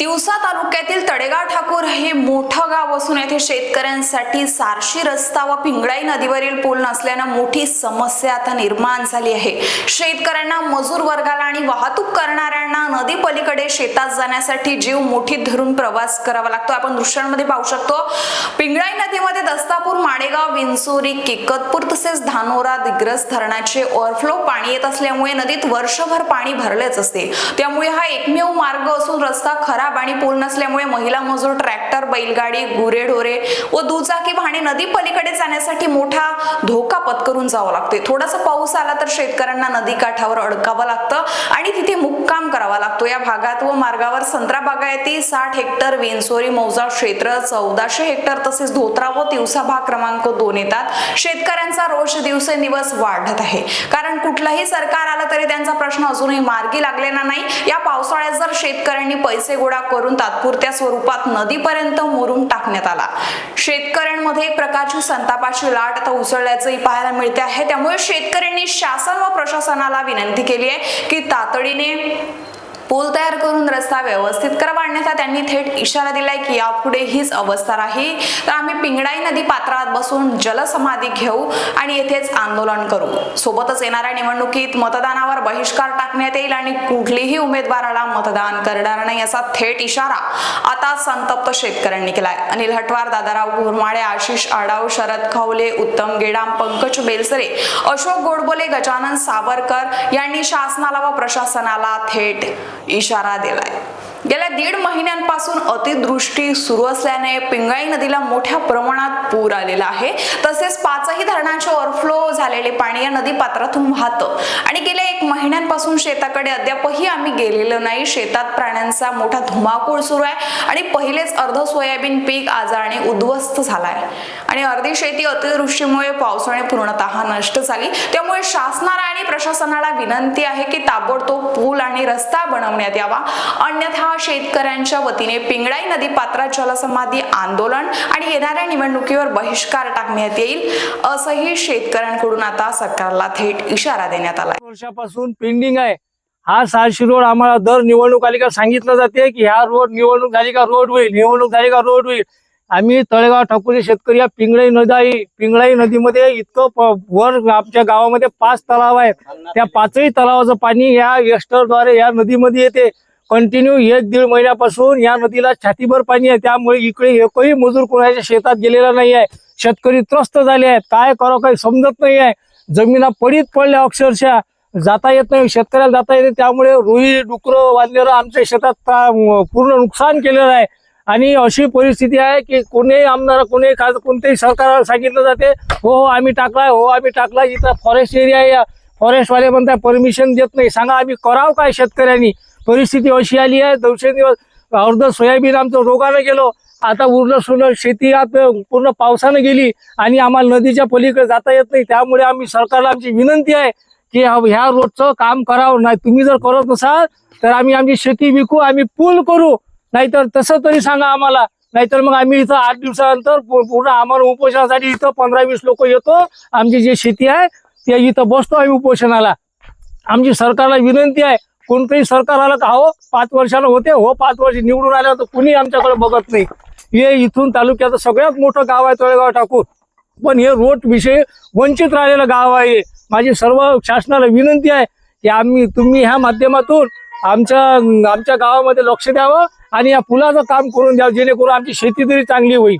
तालुक्यातील तडेगाव ठाकूर हे मोठं गाव असून येथे शेतकऱ्यांसाठी सारशी रस्ता व पिंगळाई नदीवरील पूल नसल्यानं मोठी समस्या आता निर्माण झाली आहे. शेतकऱ्यांना मजूर वर्गाला आणि वाहतूक करणाऱ्यांना नदी पलीकडे शेतात जाण्यासाठी जीव मोठीत धरून प्रवास करावा लागतो. आपण दृश्यांमध्ये पाहू शकतो पिंगळाई नदीमध्ये दस्तापूर माडेगाव विंचोरी केकतपूर तसेच धानोरा दिग्रस धरणाचे ओव्हरफ्लो पाणी येत असल्यामुळे नदीत वर्षभर पाणी भरलेच असते. त्यामुळे हा एकमेव मार्ग असून रस्ता खराब आणि पूल नसल्यामुळे महिला मजूर ट्रॅक्टर बैलगाडी गुरेढोरे व दुचाकी वाहने नदी पलीकडे जाण्यासाठी मोठा धोका पत्करून जावं लागते थोडासा पाऊस आला तर शेतकऱ्यांना नदी काठावर अडकावं लागतं आणि तिथे मुक्काम करावा लागतो. या भागात व मार्गावर संत्रा बागायती साठ हेक्टर वेंसोरी मौजा क्षेत्र चौदाशे हेक्टर तसेच धोत्रा व तिवसा भाग क्रमांक दोन येतात. शेतकऱ्यांचा रोज दिवसेंदिवस वाढत आहे. कारण कुठलंही सरकार आलं तरी त्यांचा प्रश्न अजूनही मार्गी लागलेला नाही. या पावसाळ्यात जर शेतकऱ्यांनी पैसे गोळा करून तात्पुरत्या स्वरूपात नदीपर्यंत मोरून टाकण्यात आला. शेतकऱ्यांमध्ये एक प्रकारची संतापाची लाट आता उसळल्याचंही पाहायला मिळते आहे. त्यामुळे शेतकऱ्यांनी शासन व प्रशासनाला विनंती केली आहे की तातडीने पूल तयार करून रस्ता व्यवस्थित करा आणण्याचा त्यांनी थेट इशारा दिलाय की यापुढे हीच अवस्था राहील. तर आम्ही पिंगडाई नदी पात्रात बसून जलसमाधी घेऊ आणि येथेच आंदोलन करू. सोबतच येणाऱ्या निवडणुकीत मतदानावर बहिष्कार टाकण्यात येईल आणि कुठलीही उमेदवाराला मतदान करणार नाही असा थेट इशारा आता संतप्त शेतकऱ्यांनी केलाय. अनिल हटवार दादाराव गुरमाळे आशिष आडाव शरद खवले उत्तम गेडाम पंकज बेलसरे अशोक गोडबोले गजानन सावरकर यांनी शासनाला व प्रशासनाला थेट इशारा दिलाय गेल्या दीड महिन्यांपासून अतिवृष्टी सुरू असल्याने पिंगाई नदीला मोठ्या प्रमाणात पूर आलेला आहे. तसेच पाचही धरणांचे ओव्हरफ्लो झालेले पाणी या नदी पात्रातून वाहतं. आणि गेल्या एक महिन्यांपासून शेताकडे अद्यापही आम्ही गेलेलो नाही. शेतात प्राण्यांचा मोठा धुमाकूळ सुरू आहे. आणि पहिलेच अर्ध सोयाबीन पीक आजाराने उद्ध्वस्त झालाय. आणि अर्धी शेती अतिवृष्टीमुळे पावसाने पूर्णतः नष्ट झाली. त्यामुळे शासनाला आणि प्रशासनाला विनंती आहे की ताबडतोब पूल आणि रस्ता बनवण्यात यावा. अन्यथा शेतकऱ्यांच्या वतीने पिंगळाई नदी पात्रात जलसमाधी आंदोलन आणि येणाऱ्या निवडणुकीवर बहिष्कार टाकण्यात येईल असंही शेतकऱ्यांकडून आता सरकारला थेट इशारा देण्यात आला वर्षापासून पेंडिंग आहे. हा सहाशे रोड आम्हाला दर निवडणूक आली का सांगितलं जाते की ह्या रोड निवडणूक झाली का रोड होईल निवडणूक झाली का रोड होईल. आम्ही तळेगाव ठाकूर शेतकरी या पिंगळाई नदी पिंगळाई नदीमध्ये इतकं वर आमच्या गावामध्ये पाच तलाव आहेत. त्या पाचही तलावाचं पाणी या एस्टरद्वारे या नदीमध्ये येते. कंटिन्यू एक दीड महिन्यापासून या नदीला छातीभर पाणी आहे. त्यामुळे इकडे एकही मजूर कोणाच्या शेतात गेलेला नाही आहे शेतकरी त्रस्त झाले आहेत. काय करावं काही समजत नाही आहे जमिना पडीत पडल्या अक्षरशः. जाता येत नाही. शेतकऱ्याला जाता येते त्यामुळे रुई डुकरं वानरं आमच्या शेतात पूर्ण नुकसान केलेलं आहे. आणि अशी परिस्थिती आहे की कोणीही आमदार कोणीही खास कोणत्याही सरकारला सांगितलं जाते हो हो आम्ही टाकलाय हो आम्ही टाकलाय. इथं फॉरेस्ट एरिया आहे. फॉरेस्टवाले म्हणतात परमिशन देत नाही. सांगा आम्ही करावं काय शेतकऱ्यांनी? परिस्थिती अशी आली आहे दिवसेंदिवस अर्ध सोयाबीन आमचं रोगानं गेलो आता उरलं सुरलं शेती आता पूर्ण पावसानं गेली आणि आम्हाला नदीच्या पलीकडे जाता येत नाही. त्यामुळे आम्ही सरकारला आमची विनंती आहे की ह्या रोडचं काम करावं. नाही तुम्ही जर करत नसाल तर आम्ही आमची शेती विकू आम्ही पूल करू. नाहीतर तसं तरी सांगा आम्हाला. नाहीतर मग आम्ही इथं आठ दिवसानंतर पूर्ण आम्हाला उपोषणासाठी इथं पंधरा वीस लोक येतो. आमची जी शेती आहे ते इथं बसतो आम्ही उपोषणाला. आमची सरकारला विनंती आहे कोणतंही सरकार आलं का हो पाच वर्षाला होते हो पाच वर्ष निवडून आल्या तर कुणी आमच्याकडे बघत नाही. हे इथून तालुक्याचं सगळ्यात मोठं गाव आहे तळेगाव ठाकूर. पण हे रोड विषय वंचित राहिलेलं गाव आहे. माझी सर्व शासनाला विनंती आहे की आम्ही तुम्ही ह्या माध्यमातून आमच्या आमच्या गावामध्ये लक्ष द्यावं आणि या पुलाचं काम करून द्यावं जेणेकरून आमची शेती तरी चांगली होईल.